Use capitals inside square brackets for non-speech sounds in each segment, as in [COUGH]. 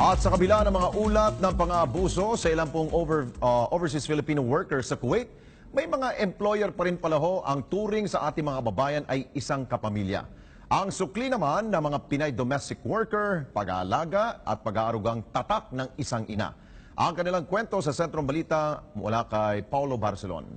At sa kabila ng mga ulat ng pang-aabuso sa ilang pong over, uh, overseas Filipino workers sa Kuwait, may mga employer pa rin pala ho ang turing sa ating mga babayan ay isang kapamilya. Ang sukli naman ng mga Pinay domestic worker, pag-aalaga at pag-aarugang tatak ng isang ina. Ang kanilang kwento sa Sentrong Balita mula kay Paulo Barcelon.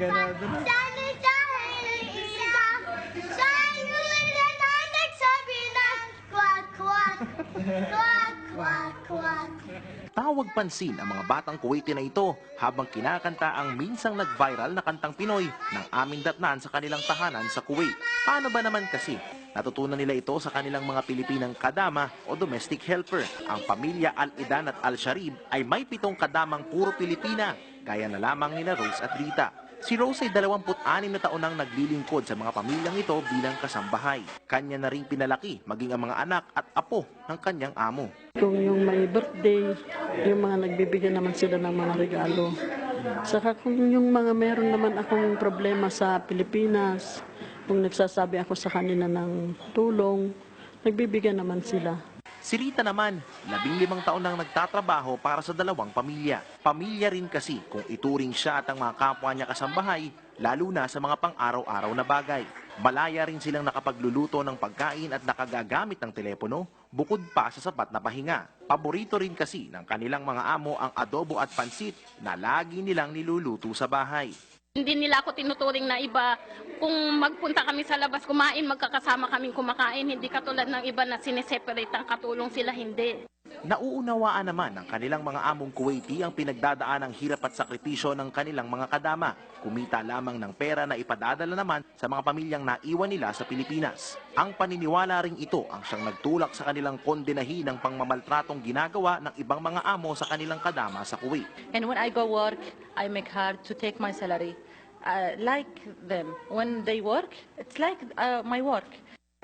[LAUGHS] Tawag pansin ang mga batang Kuwaiti na ito habang kinakanta ang minsang nag-viral na kantang Pinoy ng aming datnan sa kanilang tahanan sa Kuwait. Paano ba naman kasi? Natutunan nila ito sa kanilang mga Pilipinang kadama o domestic helper. Ang pamilya Al-Idan at Al-Sharib ay may pitong kadamang puro Pilipina, gaya na lamang nila Rose at Rita. Si Rose ay 26 na taon nang naglilingkod sa mga pamilyang ito bilang kasambahay. Kanya na rin pinalaki maging ang mga anak at apo ng kanyang amo. Kung yung may birthday, yung mga nagbibigyan naman sila ng mga regalo. Saka kung yung mga meron naman akong problema sa Pilipinas, kung nagsasabi ako sa kanila ng tulong, nagbibigyan naman sila. Si Rita naman, labing limang taon nang nagtatrabaho para sa dalawang pamilya. Pamilya rin kasi kung ituring siya at ang mga kapwa niya kasambahay, lalo na sa mga pang-araw-araw na bagay. Malaya rin silang nakapagluluto ng pagkain at nakagagamit ng telepono, bukod pa sa sapat na pahinga. Paborito rin kasi ng kanilang mga amo ang adobo at pansit na lagi nilang niluluto sa bahay. Hindi nila ako tinuturing na iba. Kung magpunta kami sa labas kumain, magkakasama kaming kumakain. Hindi katulad ng iba na sineseparate ang katulong sila, hindi. Nauunawaan naman ng kanilang mga among Kuwaiti ang pinagdadaan ng hirap at sakripisyo ng kanilang mga kadama. Kumita lamang ng pera na ipadadala naman sa mga pamilyang naiwan nila sa Pilipinas. Ang paniniwala ring ito ang siyang nagtulak sa kanilang kondenahin ng pangmamaltratong ginagawa ng ibang mga amo sa kanilang kadama sa Kuwait. And when I go work, I make hard to take my salary. Uh, like them. When they work, it's like uh, my work.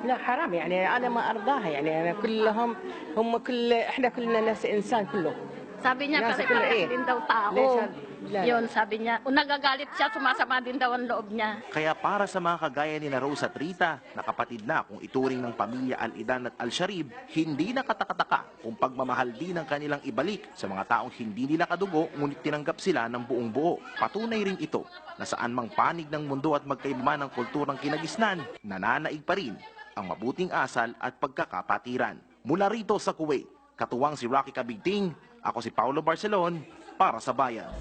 لا حرام يعني انا ما ارضاها يعني انا كلهم هم كل احنا كلنا ناس انسان كله Sabi niya, Nasa pare-pares pila eh. din daw tao. Nasa- Lalo. Yun, sabi niya. Kung nagagalit siya, sumasama din daw ang loob niya. Kaya para sa mga kagaya ni na Rose at Rita, na kapatid na kung ituring ng pamilya Al-Idan at Al-Sharib, hindi nakatakataka kung pagmamahal din ang kanilang ibalik sa mga taong hindi nila kadugo ngunit tinanggap sila ng buong buo. Patunay rin ito na saan mang panig ng mundo at magkaiba ng kulturang kinagisnan, nananaig pa rin ang mabuting asal at pagkakapatiran. Mula rito sa Kuwait, katuwang si Rocky Kabigting, ako si Paulo Barcelon, para sa Bayan.